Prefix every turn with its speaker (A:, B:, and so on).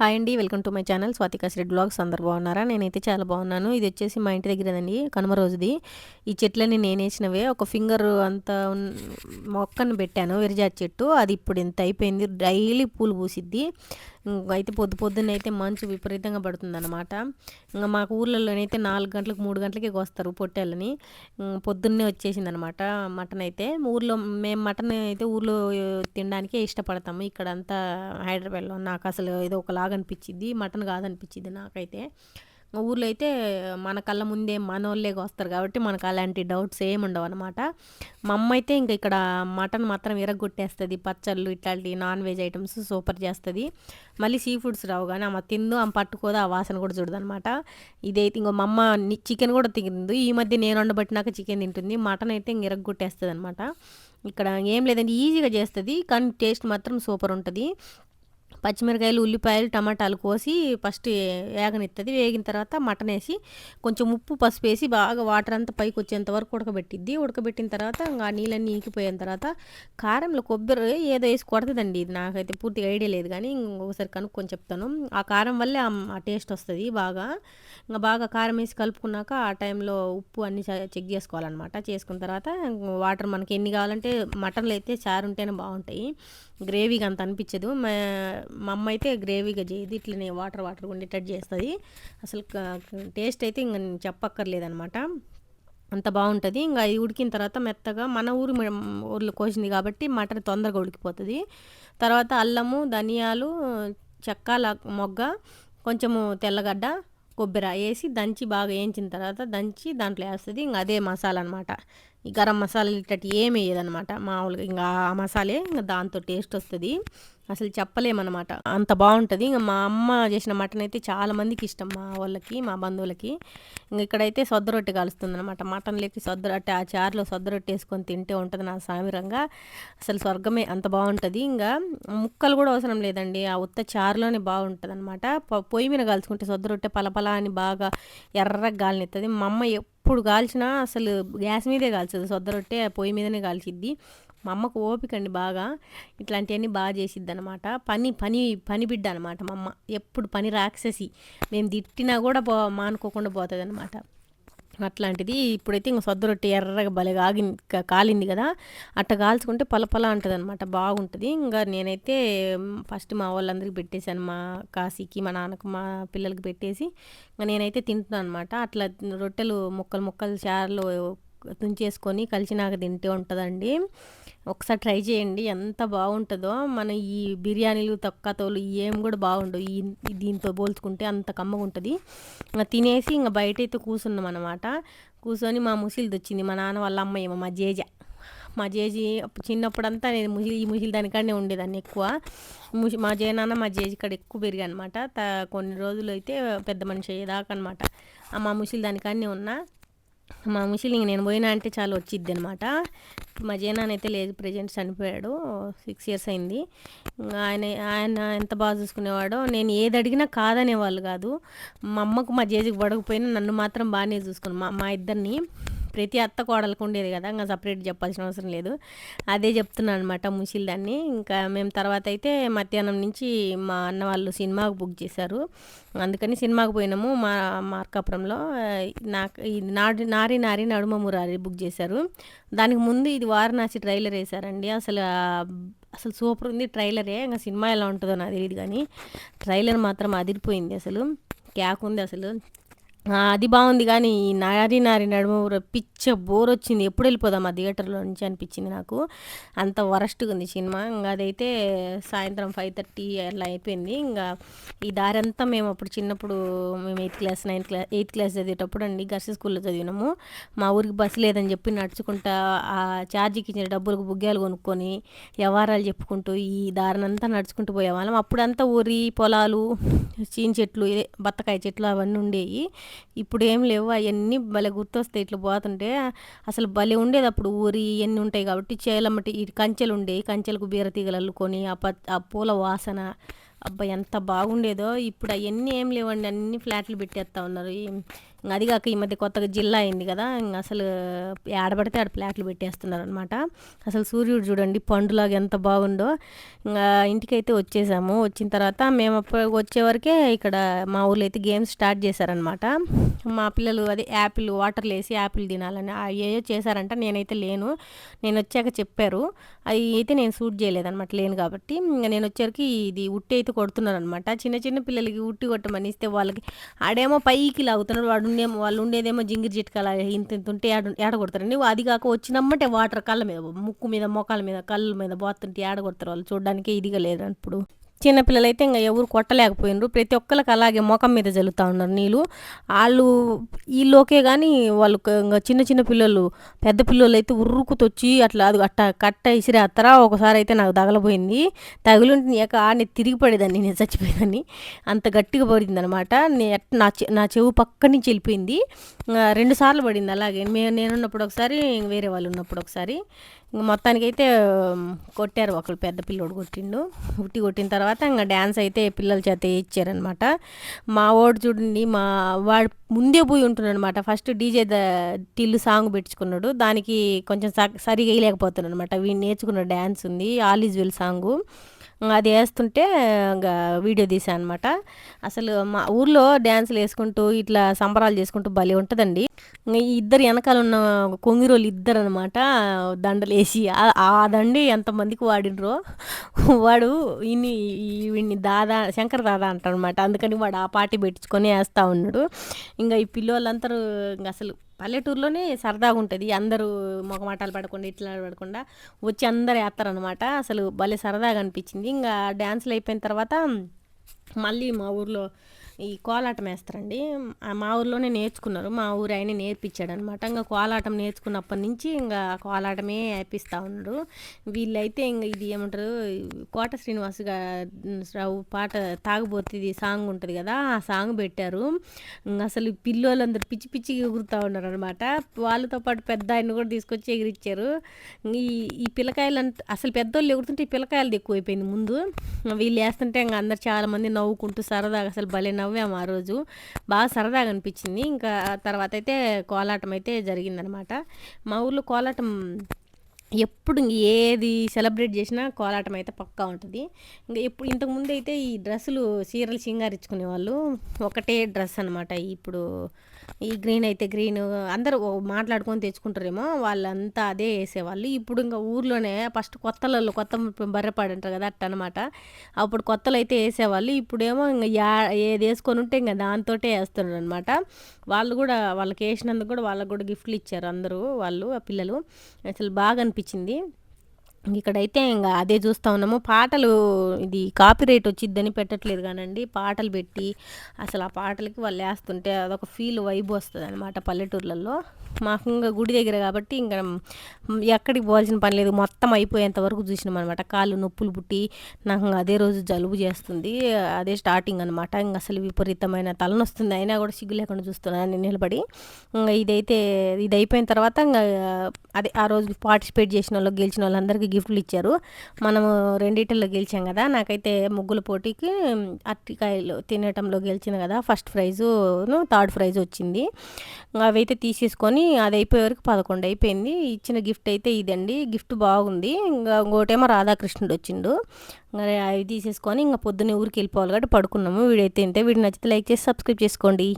A: Hi అండి welcome to my channel Swathi red blogs. అందరు బాగున్నారా? నేనైతే చాలా బాగున్నాను. ఇది వచ్చేసి మా ఇంటి దగ్గరదండి కనుమ రోజుది. ఈ చెట్లని నేను వేసినవే ఒక ఫింగర్ అంత మొక్కను పెట్టాను విరజాతి చెట్టు. అది ఇప్పుడు ఎంత అయిపోయింది డైలీ పూలు పూసిద్ది. అయితే పొద్దు పొద్దున్న అయితే మంచు విపరీతంగా పడుతుందన్నమాట. ఇంకా మాకు ఊర్లలోనైతే నాలుగు గంటలకు మూడు గంటలకి వస్తారు పొట్టేళ్ళని. పొద్దున్నే వచ్చేసింది అనమాట మటన్ అయితే ఊర్లో మేము మటన్ అయితే ఊర్లో తినడానికే ఇష్టపడతాము. ఇక్కడంతా హైదరాబాద్లో నాకు అసలు ఏదో ఒకలాగా అనిపించింది మటన్ కాదనిపించింది నాకైతే. ఊర్లో అయితే మన కళ్ళ ముందే మనోళ్ళే వస్తారు కాబట్టి మనకు అలాంటి డౌట్స్ ఏమి ఉండవు అనమాట మా అమ్మ అయితే ఇంకా ఇక్కడ మటన్ మాత్రం ఇరగొట్టేస్తుంది పచ్చళ్ళు ఇట్లాంటి నాన్ వెజ్ ఐటమ్స్ సూపర్ చేస్తుంది. మళ్ళీ సీ ఫుడ్స్ రావు కానీ ఆమె తిందు ఆమె పట్టుకోదు ఆ వాసన కూడా చూడదు అనమాట ఇదైతే ఇంకో మా అమ్మ చికెన్ కూడా తిందు. ఈ మధ్య నేను వండబట్టినాక చికెన్ తింటుంది. మటన్ అయితే ఇంక ఇరగొట్టేస్తుంది అనమాట ఇక్కడ ఏం లేదండి ఈజీగా చేస్తుంది కానీ టేస్ట్ మాత్రం సూపర్ ఉంటుంది. పచ్చిమిరకాయలు ఉల్లిపాయలు టమాటాలు కోసి ఫస్ట్ వేగనిస్తుంది వేగిన తర్వాత మటన్ వేసి కొంచెం ఉప్పు పసుపు వేసి బాగా వాటర్ అంతా పైకి వచ్చేంత వరకు ఉడకబెట్టిద్ది. ఉడకబెట్టిన తర్వాత ఇంకా ఆ నీళ్ళన్నీ ఇంకిపోయిన తర్వాత కారంలో కొబ్బరి ఏదో వేసి కొడుతుందండి ఇది. నాకైతే పూర్తిగా ఐడియా లేదు కానీ ఇంకొకసారి కనుక్కొని చెప్తాను. ఆ కారం వల్లే ఆ- టేస్ట్ వస్తుంది బాగా. ఇంకా బాగా కారం వేసి కలుపుకున్నాక ఆ టైంలో ఉప్పు అన్ని చ- చెక్ చేసుకోవాలన్నమాట. చేసుకున్న తర్వాత వాటర్ మనకి ఎన్ని కావాలంటే మటన్లు అయితే చారు ఉంటేనే బాగుంటాయి. గ్రేవీగా అంత అనిపించదు. మా మా అమ్మ అయితే గ్రేవీగా చేయదు. ఇట్లనే వాటర్ వాటర్ ఉండేటట్టు చేస్తుంది. అసలు టేస్ట్ అయితే ఇంక చెప్పక్కర్లేదనమాట. అంత బాగుంటుంది. ఇంకా ఇది ఉడికిన తర్వాత మెత్తగా మన ఊరు ఊర్లో కోసింది కాబట్టి మటన్ తొందరగా ఉడికిపోతుంది. తర్వాత అల్లము ధనియాలు చెక్క మొగ్గ కొంచెము తెల్లగడ్డ కొబ్బరి వేసి దంచి బాగా వేయించిన తర్వాత దంచి దాంట్లో వేస్తుంది. ఇంకా అదే మసాలా అనమాట ఈ గరం మసాలా ఇట్టటి ఏమి వేయదనమాట మామూలుగా ఇంకా ఆ మసాలే ఇంకా దాంతో టేస్ట్ వస్తుంది. అసలు చెప్పలేమన్నమాట. అంత బాగుంటుంది. ఇంకా మా అమ్మ చేసిన మటన్ అయితే చాలా మందికి ఇష్టం. మా వాళ్ళకి మా బంధువులకి. ఇంకా ఇక్కడైతే సొద్ద రొట్టె కలుస్తుంది అనమాట మటన్లోకి సొద్ద రొట్టె ఆ చారులో సొద్ద రొట్టె వేసుకొని తింటే ఉంటుంది నా సామిరంగా. అసలు స్వర్గమే అంత బాగుంటుంది. ఇంకా ముక్కలు కూడా అవసరం లేదండి. ఆ ఉత్త చారులోనే బాగుంటుంది అనమాట పొయ్యి మీద కలుసుకుంటే సొద్ద రొట్టె పలపల అని బాగా ఎర్రగా గాలినిస్తుంది మా అమ్మ ఎప్పుడు కాల్చినా అసలు గ్యాస్ మీదే కాల్చదు. సొద్ద రొట్టె పొయ్యి మీదనే కాల్చిద్ది. మా అమ్మకు ఓపిక అండి బాగా. ఇట్లాంటివన్నీ బాగా చేసిద్ది అనమాట పని పని పని బిడ్డ అనమాట మా అమ్మ. ఎప్పుడు పని రాక్షసి. మేము తిట్టినా కూడా పో మానుకోకుండా పోతుంది అనమాట అట్లాంటిది ఇప్పుడైతే ఇంక సొద్ద రొట్టె ఎర్రగా భలే ఆగి కాలింది కదా అట్ట కాల్చుకుంటే పలపల ఉంటుంది అనమాట బాగుంటుంది. ఇంకా నేనైతే ఫస్ట్ మా వాళ్ళందరికీ పెట్టేశాను మా కాశీకి మా నాన్నకు మా పిల్లలకి పెట్టేసి ఇంకా నేనైతే తింటున్నాను అనమాట అట్లా రొట్టెలు ముక్కలు ముక్కలు చారులో తుంచేసుకొని కలిసినాక తింటే ఉంటుందండి. ఒకసారి ట్రై చేయండి ఎంత బాగుంటుందో. మన ఈ బిర్యానీలు తొక్కతోలు ఏం కూడా బాగుండవు. ఈ దీంతో పోల్చుకుంటే అంత కమ్మగా ఉంటుంది ఇంకా తినేసి ఇంకా బయట అయితే కూర్చున్నాం అనమాట కూర్చొని మా ముసిలిది వచ్చింది మా నాన్న వాళ్ళ అమ్మ ఏమో మా జేజ. మా జేజీ చిన్నప్పుడంతా నేను ముసిలి ఈ ముసిలి దానికాడనే ఉండేదాన్ని ఎక్కువ. ముసి మా జయనాన్న మా జేజీ కాడ ఎక్కువ పెరిగా అనమాట కొన్ని రోజులు అయితే పెద్ద మనిషి అయ్యేదాకా అనమాట మా ముసిలి దానికాడనే ఉన్నా. మా ముషిలింగ్ నేను పోయినా అంటే చాలా వచ్చిద్ది అనమాట మా జేనాన్ అయితే లేదు ప్రజెంట్ చనిపోయాడు సిక్స్ ఇయర్స్ అయింది. ఆయన ఆయన ఎంత బాగా చూసుకునేవాడో నేను ఏది అడిగినా కాదనేవాళ్ళు కాదు. మా అమ్మకు మా జేజికి పడకపోయినా నన్ను మాత్రం బాగానే చూసుకుని మా మా ఇద్దరిని. ప్రతి అత్త కోడలకు ఉండేది కదా ఇంకా సపరేట్ చెప్పాల్సిన అవసరం లేదు. అదే చెప్తున్నాను అనమాట ముసిల్ దాన్ని. ఇంకా మేము తర్వాత అయితే మధ్యాహ్నం నుంచి మా అన్న వాళ్ళు సినిమాకు బుక్ చేశారు. అందుకని సినిమాకు పోయినాము మా మార్కాపురంలో. నాకు ఇది నాడు నారి నారి నడుమ మురారి బుక్ చేశారు. దానికి ముందు ఇది వారణాసి ట్రైలర్ వేశారండి. అసలు అసలు సూపర్ ఉంది ట్రైలరే ఇంకా సినిమా ఎలా ఉంటుందో నాకు తెలియదు కానీ ట్రైలర్ మాత్రం అదిరిపోయింది అసలు. క్యాక్ ఉంది అసలు. అది బాగుంది కానీ ఈ నారి నారి నడుమ పిచ్చ బోర్ వచ్చింది. ఎప్పుడు వెళ్ళిపోదాం ఆ థియేటర్లో నుంచి అనిపించింది నాకు. అంత వరస్ట్గా ఉంది సినిమా. ఇంకా అదైతే సాయంత్రం ఫైవ్ థర్టీ అట్లా అయిపోయింది. ఇంకా ఈ దారి అంతా మేము అప్పుడు చిన్నప్పుడు మేము eighth class ninth class eighth class చదివేటప్పుడు అండి గర్ల్స్ స్కూల్లో చదివినాము. మా ఊరికి బస్సు లేదని చెప్పి నడుచుకుంటా ఆ ఛార్జీకి ఇచ్చిన డబ్బులకు బుగ్గాలు కొనుక్కొని వ్యవహారాలు చెప్పుకుంటూ ఈ దారినంతా నడుచుకుంటూ పోయేవాళ్ళం. అప్పుడంతా ఊరి పొలాలు చీన్ చెట్లు బత్తకాయ చెట్లు అవన్నీ ఉండేవి ఇప్పుడు ఏం లేవు అవన్నీ భలే గుర్తొస్తాయి ఇట్లా పోతుంటే. అసలు భలే ఉండేది అప్పుడు ఊరి ఇవన్నీ ఉంటాయి కాబట్టి చేలమ్మటి ఈ కంచెలు ఉండేవి కంచెలకు బీర తీగలు అల్లుకొని ఆ ప ఆ పూల వాసన. అబ్బా ఎంత బాగుండేదో. ఇప్పుడు అవన్నీ ఏం లేవండి అన్ని ఫ్లాట్లు పెట్టేస్తా ఉన్నారు. అది కాక ఈ మధ్య కొత్తగా జిల్లా అయింది కదా అసలు ఆడబడితే ఆడ ప్లాట్లు పెట్టేస్తున్నారు అనమాట అసలు సూర్యుడు చూడండి పండులాగా ఎంత బాగుందో. ఇంకా ఇంటికైతే వచ్చేసాము. వచ్చిన తర్వాత మేము అప్పుడు వచ్చే వరకే ఇక్కడ మా ఊర్లో అయితే గేమ్స్ స్టార్ట్ చేశారనమాట మా పిల్లలు అదే యాపిల్ వాటర్లు వేసి యాపిల్ తినాలని ఏయో చేశారంట నేనైతే లేను. నేను వచ్చాక చెప్పారు. అది అయితే నేను సూట్ చేయలేదన్నమాట లేను కాబట్టి. ఇంకా నేను వచ్చేసరికి ఇది ఉట్టి అయితే కొడుతున్నారు అనమాట చిన్న చిన్న పిల్లలకి ఉట్టి కొట్టమని ఇస్తే వాళ్ళకి ఆడేమో పైకి లాగుతున్నాడు వాడు ఉండేమో వాళ్ళు ఉండేదేమో జింగిరి చిట్కాల ఇంత ఇంత ఉంటే ఆడ ఏడ కొడతారండి అది కాక వచ్చినమ్మంటే వాటర్ కళ్ళ మీద ముక్కు మీద మోకాల మీద కళ్ళ మీద బోతుంటే ఏడగొడతారు వాళ్ళు? చూడడానికి ఇదిగా లేదు చిన్నపిల్లలైతే ఇంకా ఎవరు కొట్టలేకపోయినారు. ప్రతి ఒక్కరికి అలాగే ముఖం మీద జల్లుతూ ఉన్నారు నీళ్ళు. వాళ్ళు వీళ్ళోకే కానీ వాళ్ళు ఇంకా చిన్న చిన్న పిల్లలు పెద్ద పిల్లలు అయితే ఉర్రుకుతొచ్చి అట్లా అది అట్ట కట్ట ఇసిరేస్తారా ఒకసారి అయితే నాకు తగలపోయింది తగులుంటే నీక ఆడిని తిరిగి పడేదాన్ని నేను చచ్చిపోయేదాన్ని. అంత గట్టిగా పడింది అనమాట నా నా చెవు పక్క నుంచి వెళ్ళిపోయింది. రెండు సార్లు పడింది అలాగే. మే నేనున్నప్పుడు ఒకసారి వేరే వాళ్ళు ఉన్నప్పుడు ఒకసారి. ఇంక మొత్తానికైతే కొట్టారు ఒకళ్ళు పెద్ద పిల్లోడు కొట్టిండు. ఉట్టి కొట్టిన తర్వాత ఇంకా డ్యాన్స్ అయితే పిల్లల చేత ఇచ్చారనమాట మా ఓడు చూడండి మా వాడు ముందే పోయి ఉంటున్నాడనమాట first DJ the Tillu song పెట్టుకున్నాడు. దానికి కొంచెం సరిగా వేయలేకపోతున్నాడు అనమాట వీడు నేర్చుకున్న డ్యాన్స్ ఉంది ఆల్ ఈజ్ వెల్ సాంగు. అది వేస్తుంటే ఇంకా వీడియో తీసాను అనమాట అసలు మా ఊర్లో డ్యాన్సులు వేసుకుంటూ ఇట్లా సంబరాలు చేసుకుంటూ భలే ఉంటుందండి. ఇద్దరు వెనకాల ఉన్న కొంగిరోళ్ళు ఇద్దరు అనమాట దండలు వేసి ఆ దండి ఎంతమందికి వాడినరో వాడు ఇన్ని వీడిని దాదా శంకర్ దాదా అంటాడనమాట అందుకని వాడు ఆ పార్టీ పెట్టించుకొని వేస్తూ ఉన్నాడు. ఇంకా ఈ పిల్లలందరూ ఇంక అసలు పల్లెటూరులోనే సరదాగా ఉంటుంది అందరూ మొగమాటాలు పడకుండా ఇట్లా పడకుండా వచ్చి అందరు వేస్తారనమాట అసలు భలే సరదాగా అనిపించింది ఇంకా డ్యాన్సులు అయిపోయిన తర్వాత మళ్ళీ మా ఊర్లో ఈ కోలాటం వేస్తారండి. మా ఊర్లోనే నేర్చుకున్నారు. మా ఊరు ఆయన నేర్పించాడు అనమాట ఇంకా కోలాటం నేర్చుకున్నప్పటి నుంచి ఇంకా కోలాటమే వేపిస్తూ ఉన్నాడు వీళ్ళైతే ఇంకా ఇది ఏమంటారు కోట శ్రీనివాస్ రావు పాట తాగబోతుంది సాంగ్ ఉంటుంది కదా ఆ సాంగ్ పెట్టారు. అసలు పిల్లోళ్ళందరూ పిచ్చి పిచ్చి ఎగురుతూ ఉన్నారు అనమాట వాళ్ళతో పాటు పెద్ద ఆయన కూడా తీసుకొచ్చి ఎగిరిచ్చారు. ఈ ఈ పిల్లకాయలు అసలు పెద్దోళ్ళు ఎగురుతుంటే ఈ పిల్లకాయలు ఎక్కువైపోయింది ముందు. వీళ్ళు వేస్తుంటే ఇంకా అందరు చాలామంది నవ్వుకుంటూ సరదాగా అసలు భలే నవ్వాము ఆ రోజు. బాగా సరదాగా అనిపించింది. ఇంకా తర్వాత అయితే కోలాటం అయితే జరిగిందనమాట. మా ఊర్లో కోలాటం ఎప్పుడు ఏది సెలబ్రేట్ చేసినా కోలాటం అయితే పక్కా ఉంటుంది. ఇంకా ఎప్పుడు ఇంతకుముందు అయితే ఈ డ్రెస్సులు చీరలు సింగారించుకునే వాళ్ళు ఒకటే డ్రెస్ అనమాట. ఇప్పుడు ఈ గ్రీన్ అయితే గ్రీన్ అందరూ మాట్లాడుకొని తెచ్చుకుంటారేమో వాళ్ళంతా అదే వేసేవాళ్ళు. ఇప్పుడు ఇంకా ఊర్లోనే ఫస్ట్ కొత్తలలో కొత్త బర్రెపాడు అంటారు కదా అట్ట అనమాట అప్పుడు కొత్తలు అయితే వేసేవాళ్ళు. ఇప్పుడేమో ఇంకా యా ఏది వేసుకొని ఉంటే ఇంకా దాంతోటే వేస్తున్నారు అనమాట వాళ్ళు కూడా వాళ్ళకి వేసినందుకు కూడా వాళ్ళకి కూడా గిఫ్ట్లు ఇచ్చారు అందరూ వాళ్ళు ఆ పిల్లలు. అసలు బాగా అనిపించింది. ఇక్కడైతే ఇంకా అదే చూస్తూ ఉన్నాము. పాటలు ఇది కాపీరైట్ వచ్చిద్దని పెట్టట్లేదు కానండి. పాటలు పెట్టి అసలు ఆ పాటలకి వాళ్ళు వేస్తుంటే అదొక ఫీల్ వైబ్ వస్తుంది అనమాట పల్లెటూర్లలో. మాకు ఇంకా గుడి దగ్గర కాబట్టి ఇంకా ఎక్కడికి పోవాల్సిన పని లేదు. మొత్తం అయిపోయేంత వరకు చూసినాం అనమాట కాళ్ళు నొప్పులు పుట్టి నాకు అదే రోజు జలుబు చేస్తుంది. అదే స్టార్టింగ్ అనమాట ఇంకా అసలు విపరీతమైన తలనొస్తుంది. అయినా కూడా సిగ్గు లేకుండా చూస్తున్నాను నిలబడి. ఇంకా ఇదైతే ఇది అయిపోయిన తర్వాత ఇంకా అదే ఆ రోజు పార్టిసిపేట్ చేసిన వాళ్ళు గెలిచిన వాళ్ళందరికీ గిఫ్ట్లు ఇచ్చారు. మనము రెండిటిల్లో గెలిచాం కదా. నాకైతే ముగ్గుల పోటీకి అరటికాయలు తినటంలో గెలిచిన కదా. ఫస్ట్ ప్రైజును థర్డ్ ప్రైజ్ వచ్చింది. అవైతే తీసేసుకొని అది అయిపోయే వరకు పదకొండు అయిపోయింది. ఇచ్చిన గిఫ్ట్ అయితే ఇదండి. గిఫ్ట్ బాగుంది. ఇంకా ఇంకోటేమో రాధాకృష్ణుడు వచ్చిండు. అవి తీసేసుకొని ఇంకా పొద్దున్నే ఊరికి వెళ్ళిపోవాలి కాబట్టి పడుకున్నాము. వీడైతే ఇంతే. వీడికి నచ్చితే లైక్ చేసి సబ్స్క్రైబ్ చేసుకోండి.